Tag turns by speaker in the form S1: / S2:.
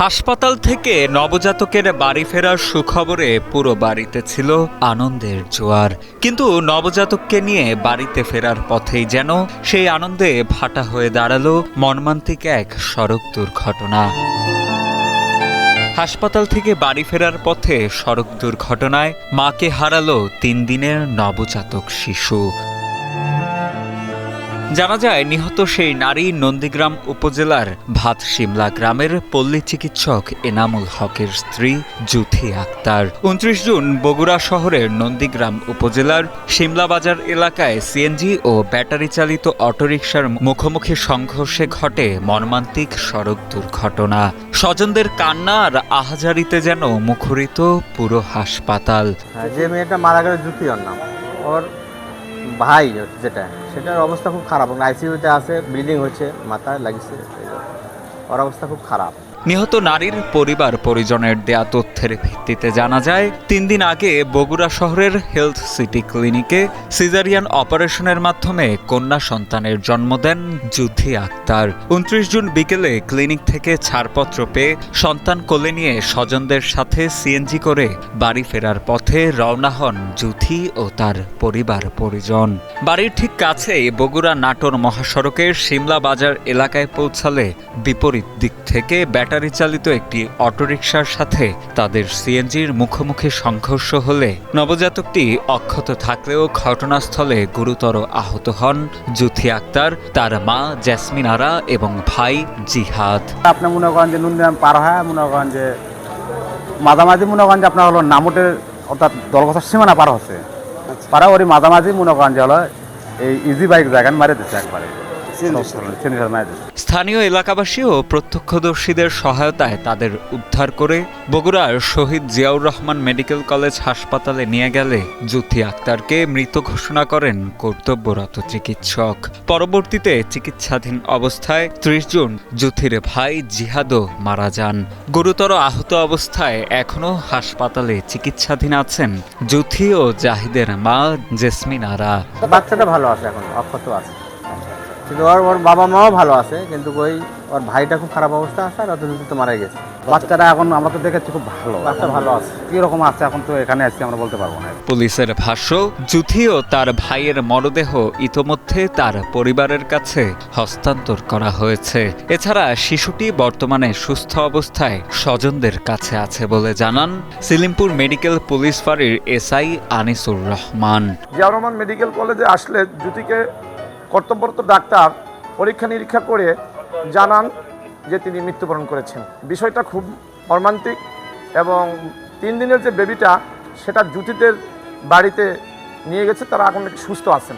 S1: হাসপাতাল থেকে নবজাতকের বাড়ি ফেরার সুখবরে পুরো বাড়িতে ছিল আনন্দের জোয়ার। কিন্তু নবজাতককে নিয়ে বাড়িতে ফেরার পথেই যেন সেই আনন্দে ভাটা হয়ে দাঁড়াল মর্মান্তিক এক সড়ক দুর্ঘটনা। হাসপাতাল থেকে বাড়ি ফেরার পথে সড়ক দুর্ঘটনায় মাকে হারালো তিন দিনের নবজাতক শিশু। জানা যায় নিহত সেই নারী নন্দীগ্রাম উপজেলার ভাত শিমলা গ্রামের পল্লী চিকিৎসক এনামুল হকের স্ত্রী জুথি আক্তার। উনত্রিশ জুন বগুড়া শহরের নন্দীগ্রাম উপজেলার শিমলা বাজার এলাকায় সিএনজি ও ব্যাটারি চালিত অটোরিকশার মুখোমুখি সংঘর্ষে ঘটে মর্মান্তিক সড়ক দুর্ঘটনা। স্বজনদের কান্না আর আহাজারিতে যেন মুখরিত পুরো হাসপাতাল।
S2: হ্যাঁ, যে মেয়েটা মারা গেল জুতি ওর নাম। ওর ভাই যেটা, সেটার অবস্থা খুব খারাপ। আইসিইউতে আছে ব্লিডিং হচ্ছে, মাথায় লাগিয়েছে ওর অবস্থা খুব খারাপ।
S1: নিহত নারীর পরিবার পরিজনের দেয়া তথ্যের ভিত্তিতে জানা যায়, তিন দিন আগে বগুড়া শহরের হেলথ সিটি ক্লিনিকে সিজারিয়ান অপারেশনের মাধ্যমে কন্যা সন্তানের জন্ম দেন যুদ্ধি আক্তার। উনত্রিশ জুন বিকেলে ক্লিনিক থেকে ছাড়পত্র পেয়ে সন্তান কোলে নিয়ে স্বজনদের সাথে সিএনজি করে বাড়ি ফেরার পথে রওনা হন যুথি ও তার পরিবার পরিজন। বাড়ির ঠিক কাছেই বগুড়া নাটোর মহাসড়কের সিমলা বাজার এলাকায় পৌঁছালে বিপরীত দিক থেকে ব্যাটারি চালিত একটি অটোরিকশার সাথে তাদের সিএনজির মুখোমুখি সংঘর্ষ হলে নবজাতকটি অক্ষত থাকলেও ঘটনাস্থলে গুরুতর আহত হন জুথি আক্তার তার মা জ্যাসমিন আরা এবং ভাই জিহাদ।
S2: আপনি মনে করেন যে নুনগ্রাম পার হয় মনে করেন যে মাঝামাঝি মনে করেন যে আপনার হলো নামটের অর্থাৎ দলগতার সীমানা পার হচ্ছে। পারা ওরই মাঝামাঝি মনে করেন যে হলো এই ইজি বাইক জায়গায় মারে দিচ্ছে একবারে।
S1: স্থানীয় এলাকাবাসী ও প্রত্যক্ষদর্শীদের সহায়তায় তাদের উদ্ধার করে বগুড়ার শহীদ জিয়াউর রহমান মেডিকেল কলেজ হাসপাতালে নিয়ে গেলে জুথি আক্তারকে মৃত ঘোষণা করেন কর্তব্যরত চিকিৎসক। পরবর্তীতে চিকিৎসাধীন অবস্থায় ত্রিশ জুন জুথির ভাই জিহাদও মারা যান। গুরুতর আহত অবস্থায় এখনও হাসপাতালে চিকিৎসাধীন আছেন জুথি ও জাহিদের মা জেসমিন আরা।
S2: বাচ্চাটা ভালো আছে এখন অক্ষত আছে। কিন্তু ওর ওর বাবা মাও ভালো আছে কিন্তু ওই ওর ভাইটা খুব খারাপ অবস্থা আছে আর অত তো মারা গেছে। বাচ্চাটা এখন আমরা তো দেখেছি খুব ভালো। বাচ্চা ভালো আছে। কীরকম আছে এখন তো এখানে আজকে আমরা বলতে পারব না।
S1: পুলিশের ভাষ্য জুথি ও তার ভাইয়ের মরদেহ ইতোমধ্যে তার পরিবারের কাছে হস্তান্তর করা হয়েছে। এছাড়া শিশুটি বর্তমানে সুস্থ অবস্থায় স্বজনদের কাছে আছে বলে জানান সিলিমপুর মেডিকেল পুলিশ ফাঁড়ির এসআই আনিসুর রহমান।
S3: জিয়াউর রহমান মেডিকেল কলেজে আসলে জ্যোতিকে কর্তব্যরত ডাক্তার পরীক্ষা নিরীক্ষা করে জানান যে তিনি মৃত্যুবরণ করেছেন। বিষয়টা খুব মর্মান্তিক এবং তিন দিনের যে বেবিটা সেটা জ্যোতিদের বাড়িতে নিয়ে গেছে, তারা এখন সুস্থ আছেন।